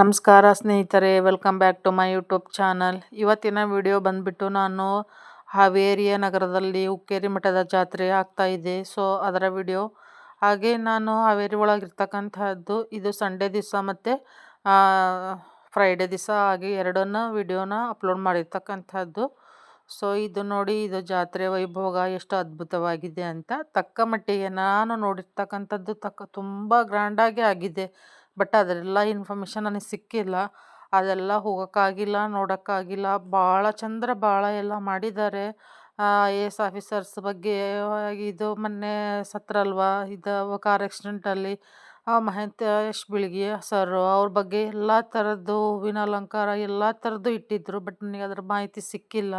ನಮಸ್ಕಾರ ಸ್ನೇಹಿತರೆ welcome back to my YouTube channel ಇವತ್ತಿನ ವಿಡಿಯೋ ಬಂದ್ಬಿಟ್ಟು ನಾನು ಹಾವೇರಿಯ ನಗರದಲ್ಲಿ ಉಕ್ಕೇರಿ ಮಠದ ಜಾತ್ರೆ ಆಗ್ತಾ ಇದೆ. ಸೊ ಅದರ ವಿಡಿಯೋ ಹಾಗೆ ನಾನು ಹಾವೇರಿ ಒಳಗಿರ್ತಕ್ಕಂಥದ್ದು, ಇದು ಸಂಡೇ ದಿವಸ ಮತ್ತು ಫ್ರೈಡೇ ದಿವಸ ಹಾಗೆ ಎರಡನ್ನ ವಿಡಿಯೋನ ಅಪ್ಲೋಡ್ ಮಾಡಿರ್ತಕ್ಕಂಥದ್ದು. ಸೊ ಇದು ನೋಡಿ, ಇದು ಜಾತ್ರೆ ವೈಭೋಗ ಎಷ್ಟು ಅದ್ಭುತವಾಗಿದೆ ಅಂತ. ತಕ್ಕ ಮಟ್ಟಿಗೆ ನಾನು ನೋಡಿರ್ತಕ್ಕಂಥದ್ದು ತಕ್ಕ, ತುಂಬ ಗ್ರ್ಯಾಂಡಾಗಿ ಆಗಿದೆ. ಬಟ್ ಅದೆಲ್ಲ ಇನ್ಫಾರ್ಮೇಷನ್ ನನಗೆ ಸಿಕ್ಕಿಲ್ಲ. ಅದೆಲ್ಲ ಹೋಗೋಕ್ಕಾಗಿಲ್ಲ, ನೋಡೋಕ್ಕಾಗಿಲ್ಲ. ಭಾಳ ಚಂದ್ರ ಭಾಳ ಎಲ್ಲ ಮಾಡಿದ್ದಾರೆ. ಐ ಎ ಎಸ್ ಆಫೀಸರ್ಸ್ ಬಗ್ಗೆ ಇದು ಮೊನ್ನೆ ಸತ್ರಲ್ವಾ ಇದು ಕಾರ್ ಆಕ್ಸಿಡೆಂಟಲ್ಲಿ ಮಹಂತೇಶ್ ಬಿಳ್ಗಿ ಸರ್ ಅವ್ರ ಬಗ್ಗೆ ಎಲ್ಲ ಥರದ್ದು ಹೂವಿನ ಅಲಂಕಾರ ಎಲ್ಲ ಥರದ್ದು ಇಟ್ಟಿದ್ದರು ಬಟ್ ನನಗೆ ಅದರ ಮಾಹಿತಿ ಸಿಕ್ಕಿಲ್ಲ.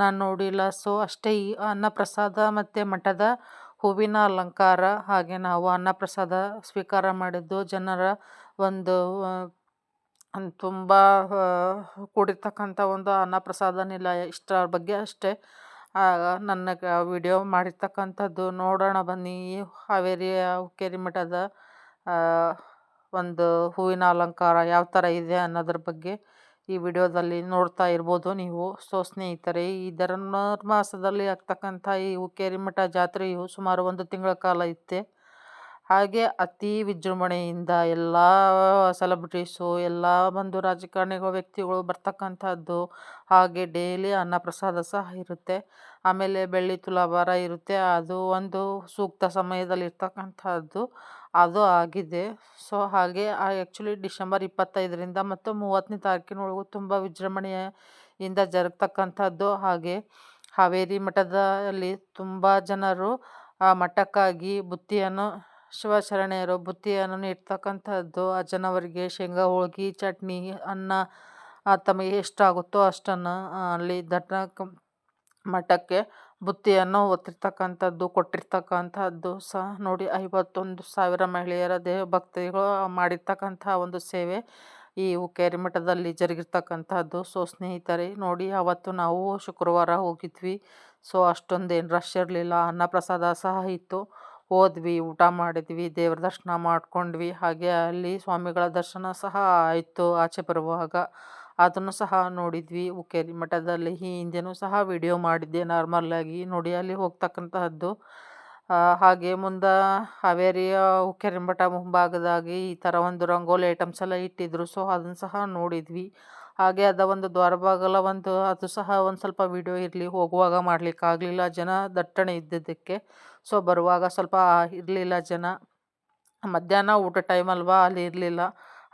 ನಾನು ನೋಡಿಲ್ಲ. ಸೊ ಅಷ್ಟೇ ಈ ಅನ್ನಪ್ರಸಾದ ಮತ್ತು ಮಠದ ಹೂವಿನ ಅಲಂಕಾರ ಹಾಗೆ ನಾವು ಅನ್ನಪ್ರಸಾದ ಸ್ವೀಕಾರ ಮಾಡಿದ್ದು ಜನರ ಒಂದು ತುಂಬ ಕೂಡಿರ್ತಕ್ಕಂಥ ಒಂದು ಅನ್ನಪ್ರಸಾದ ನಿಲಯ ಇಷ್ಟರ ಬಗ್ಗೆ ಅಷ್ಟೇ. ನನ್ನ ವಿಡಿಯೋ ಮಾಡಿರ್ತಕ್ಕಂಥದ್ದು ನೋಡೋಣ ಬನ್ನಿ. ಹಾವೇರಿ, ಹುಕ್ಕೇರಿ ಮಠದ ಒಂದು ಹೂವಿನ ಅಲಂಕಾರ ಯಾವ ಥರ ಇದೆ ಅನ್ನೋದ್ರ ಬಗ್ಗೆ ಈ ವಿಡಿಯೋದಲ್ಲಿ ನೋಡ್ತಾ ಇರ್ಬೋದು ನೀವು. ಸೊ, ಸ್ನೇಹಿತರೆ, ಈ ಧನುರ್ಮಾಸದಲ್ಲಿ ಆಗ್ತಕ್ಕಂಥ ಈ ಹುಕ್ಕೇರಿ ಮಠ ಜಾತ್ರೆಯು ಸುಮಾರು ಒಂದು ತಿಂಗಳ ಕಾಲ ಇತ್ತೆ. ಹಾಗೆ ಅತಿ ವಿಜೃಂಭಣೆಯಿಂದ ಎಲ್ಲ ಸೆಲೆಬ್ರಿಟೀಸು ಎಲ್ಲ ಬಂದು ರಾಜಕಾರಣಿಗಳು, ವ್ಯಕ್ತಿಗಳು ಬರ್ತಕ್ಕಂಥದ್ದು ಹಾಗೆ ಡೈಲಿ ಅನ್ನಪ್ರಸಾದ ಸಹ ಇರುತ್ತೆ. ಆಮೇಲೆ ಬೆಳ್ಳಿ ತುಲಾಭಾರ ಇರುತ್ತೆ. ಅದು ಒಂದು ಸೂಕ್ತ ಸಮಯದಲ್ಲಿ ಇರ್ತಕ್ಕಂಥದ್ದು ಅದು ಆಗಿದೆ. ಸೊ ಹಾಗೆ ಆ್ಯಕ್ಚುಲಿ ಡಿಸೆಂಬರ್ ಇಪ್ಪತ್ತೈದರಿಂದ ಮತ್ತು ಮೂವತ್ತನೇ ತಾರೀಕಿನೊಳಗೂ ತುಂಬ ವಿಜೃಂಭಣೆಯಿಂದ ಜರುಗ್ತಕ್ಕಂಥದ್ದು. ಹಾಗೆ ಹಾವೇರಿ ಮಠದಲ್ಲಿ ತುಂಬ ಜನರು ಆ ಮಠಕ್ಕಾಗಿ ಬುತ್ತಿಯನ್ನು ಶಿವಶರಣೆಯರು ಬುತ್ತಿಯನ್ನು ನೀಡ್ತಕ್ಕಂಥದ್ದು ಜನವರಿಗೆ ಶೇಂಗಾ, ಹೋಳ್ಗೆ, ಚಟ್ನಿ, ಅನ್ನ ತಮಗೆ ಎಷ್ಟಾಗುತ್ತೋ ಅಷ್ಟನ್ನು ಅಲ್ಲಿ ದಟ್ಟ ಮಠಕ್ಕೆ ಬುತ್ತಿಯನ್ನು ಒತ್ತಿರ್ತಕ್ಕಂಥದ್ದು, ಕೊಟ್ಟಿರ್ತಕ್ಕಂಥದ್ದು ಸಹ ನೋಡಿ. ಐವತ್ತೊಂದು ಸಾವಿರ ಮಹಿಳೆಯರ ದೇವ ಭಕ್ತಿಗಳು ಮಾಡಿರ್ತಕ್ಕಂಥ ಒಂದು ಸೇವೆ ಈ ಹುಕ್ಕೇರಿ ಮಠದಲ್ಲಿ ಜರುಗಿರ್ತಕ್ಕಂಥದ್ದು. ಸೊ, ಸ್ನೇಹಿತರೆ, ನೋಡಿ, ಅವತ್ತು ನಾವು ಶುಕ್ರವಾರ ಹೋಗಿದ್ವಿ. ಸೊ, ಅಷ್ಟೊಂದೇನು ರಶ್ ಇರಲಿಲ್ಲ, ಅನ್ನಪ್ರಸಾದ ಸಹ ಇತ್ತು. ಹೋದ್ವಿ, ಊಟ ಮಾಡಿದ್ವಿ, ದೇವ್ರ ದರ್ಶನ ಮಾಡ್ಕೊಂಡ್ವಿ. ಹಾಗೆ ಅಲ್ಲಿ ಸ್ವಾಮಿಗಳ ದರ್ಶನ ಸಹ ಆಯಿತು ಆಚೆ ಬರುವಾಗ. ಅದನ್ನು ಸಹ ನೋಡಿದ್ವಿ ಉಕ್ಕೇರಿ ಮಠದಲ್ಲಿ. ಈ ಹಿಂದೆನೂ ಸಹ ವಿಡಿಯೋ ಮಾಡಿದ್ದೆ ನಾರ್ಮಲ್ಲಾಗಿ ನೋಡಿ ಅಲ್ಲಿ ಹೋಗ್ತಕ್ಕಂತಹದ್ದು. ಹಾಗೆ ಮುಂದೆ ಹಾವೇರಿಯ ಉಕ್ಕೇರಿ ಮಠ ಮುಂಭಾಗದಾಗಿ ಈ ಥರ ಒಂದು ರಂಗೋಲಿ ಐಟಮ್ಸ್ ಎಲ್ಲ ಇಟ್ಟಿದ್ರು. ಸೊ ಅದನ್ನು ಸಹ ನೋಡಿದ್ವಿ. ಹಾಗೆ ಅದ ಒಂದು ದ್ವಾರ ಬಾಗಲ ಒಂದು ಅದು ಸಹ ಒಂದು ಸ್ವಲ್ಪ ವಿಡಿಯೋ ಇರಲಿ, ಹೋಗುವಾಗ ಮಾಡಲಿಕ್ಕಾಗಲಿಲ್ಲ ಜನ ದಟ್ಟಣೆ ಇದ್ದಿದ್ದಕ್ಕೆ. ಸೊ ಬರುವಾಗ ಸ್ವಲ್ಪ ಇರಲಿಲ್ಲ ಜನ. ಮಧ್ಯಾಹ್ನ ಊಟ ಟೈಮ್ ಅಲ್ವಾ, ಅಲ್ಲಿ ಇರಲಿಲ್ಲ.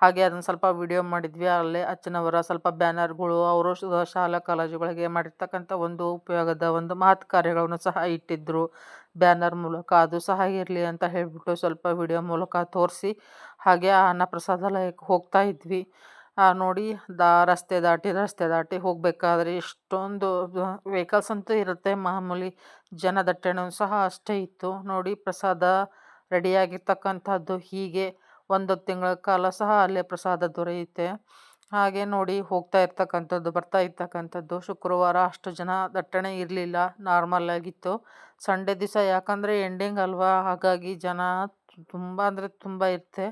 ಹಾಗೆ ಅದನ್ನು ಸ್ವಲ್ಪ ವಿಡಿಯೋ ಮಾಡಿದ್ವಿ. ಅಲ್ಲೇ ಅಚ್ಚನವರ ಸ್ವಲ್ಪ ಬ್ಯಾನರ್ಗಳು, ಅವರು ಶಾಲಾ, ಕಾಲೇಜುಗಳಿಗೆ ಮಾಡಿರ್ತಕ್ಕಂಥ ಒಂದು ಉಪಯೋಗದ ಒಂದು ಮಹತ್ ಕಾರ್ಯಗಳನ್ನು ಸಹ ಇಟ್ಟಿದ್ದರು ಬ್ಯಾನರ್ ಮೂಲಕ ಅದು ಸಹ ಇರಲಿ ಅಂತ ಹೇಳಿಬಿಟ್ಟು ಸ್ವಲ್ಪ ವಿಡಿಯೋ ಮೂಲಕ ತೋರಿಸಿ, ಹಾಗೆ ಆ ಅನ್ನಪ್ರಸಾದಾಲಯಕ್ಕೆ ಹೋಗ್ತಾ ಇದ್ವಿ. ನೋಡಿ, ದಾ, ರಸ್ತೆ ದಾಟಿ ರಸ್ತೆ ದಾಟಿ ಹೋಗಬೇಕಾದ್ರೆ ಎಷ್ಟೊಂದು ವೆಹಿಕಲ್ಸ್ ಅಂತೂ ಇರುತ್ತೆ. ಮಾಮೂಲಿ ಜನ ದಟ್ಟಣೆ ಸಹ ಅಷ್ಟೇ ಇತ್ತು. ನೋಡಿ, ಪ್ರಸಾದ ರೆಡಿಯಾಗಿರ್ತಕ್ಕಂಥದ್ದು ಹೀಗೆ ಒಂದು ತಿಂಗಳ ಕಾಲ ಸಹ ಅಲ್ಲೇ ಪ್ರಸಾದ ದೊರೆಯುತ್ತೆ. ಹಾಗೆ ನೋಡಿ, ಹೋಗ್ತಾ ಇರ್ತಕ್ಕಂಥದ್ದು, ಬರ್ತಾ ಇರ್ತಕ್ಕಂಥದ್ದು. ಶುಕ್ರವಾರ ಅಷ್ಟು ಜನ ದಟ್ಟಣೆ ಇರಲಿಲ್ಲ ನಾರ್ಮಲ್ ಆಗಿತ್ತು. ಸಂಡೇ ದಿವಸ ಯಾಕಂದರೆ ಎಂಡಿಂಗ್ ಅಲ್ವಾ? ಹಾಗಾಗಿ ಜನ ತುಂಬ ಅಂದರೆ ತುಂಬ ಇರುತ್ತೆ.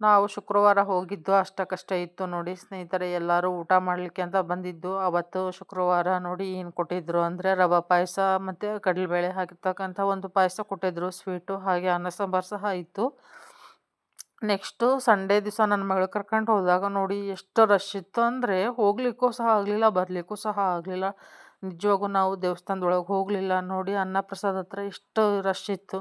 ನಾವು ಶುಕ್ರವಾರ ಹೋಗಿದ್ದು ಅಷ್ಟಕ್ಕಷ್ಟೇ ಇತ್ತು ನೋಡಿ. ಸ್ನೇಹಿತರೆ, ಎಲ್ಲರೂ ಊಟ ಮಾಡಲಿಕ್ಕೆ ಅಂತ ಬಂದಿದ್ದು. ಅವತ್ತು ಶುಕ್ರವಾರ ನೋಡಿ ಏನು ಕೊಟ್ಟಿದ್ದರು ಅಂದರೆ ರವೆ ಪಾಯಸ ಮತ್ತು ಕಡಲೆಬೇಳೆ ಹಾಕಿರ್ತಕ್ಕಂಥ ಒಂದು ಪಾಯಸ ಕೊಟ್ಟಿದ್ದರು ಸ್ವೀಟು ಹಾಗೆ ಅನ್ನ ಸಾಂಬಾರು ಸಹ ಇತ್ತು. ನೆಕ್ಸ್ಟು ಸಂಡೇ ದಿವಸ ನನ್ನ ಮಗಳು ಕರ್ಕೊಂಡು ಹೋದಾಗ ನೋಡಿ ಎಷ್ಟು ರಶ್ ಇತ್ತು ಅಂದರೆ ಹೋಗ್ಲಿಕ್ಕೂ ಸಹ ಆಗಲಿಲ್ಲ, ಬರಲಿಕ್ಕೂ ಸಹ ಆಗಲಿಲ್ಲ. ನಿಜವಾಗೂ ನಾವು ದೇವಸ್ಥಾನದೊಳಗೆ ಹೋಗಲಿಲ್ಲ. ನೋಡಿ ಅನ್ನಪ್ರಸಾದ ಹತ್ರ ಎಷ್ಟು ರಶ್ ಇತ್ತು.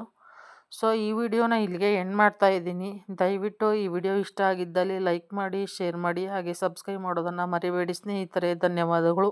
ಸೊ, ಈ ವಿಡಿಯೋನ ಇಲ್ಲಿಗೆ ಎಂಡ್ ಮಾಡ್ತಾ ಇದ್ದೀನಿ. ದಯವಿಟ್ಟು ಈ ವಿಡಿಯೋ ಇಷ್ಟ ಆಗಿದ್ದಲ್ಲಿ ಲೈಕ್ ಮಾಡಿ, ಶೇರ್ ಮಾಡಿ, ಹಾಗೆ ಸಬ್ಸ್ಕ್ರೈಬ್ ಮಾಡೋದನ್ನು ಮರಿಬೇಡಿ ಸ್ನೇಹಿತರೆ. ಧನ್ಯವಾದಗಳು.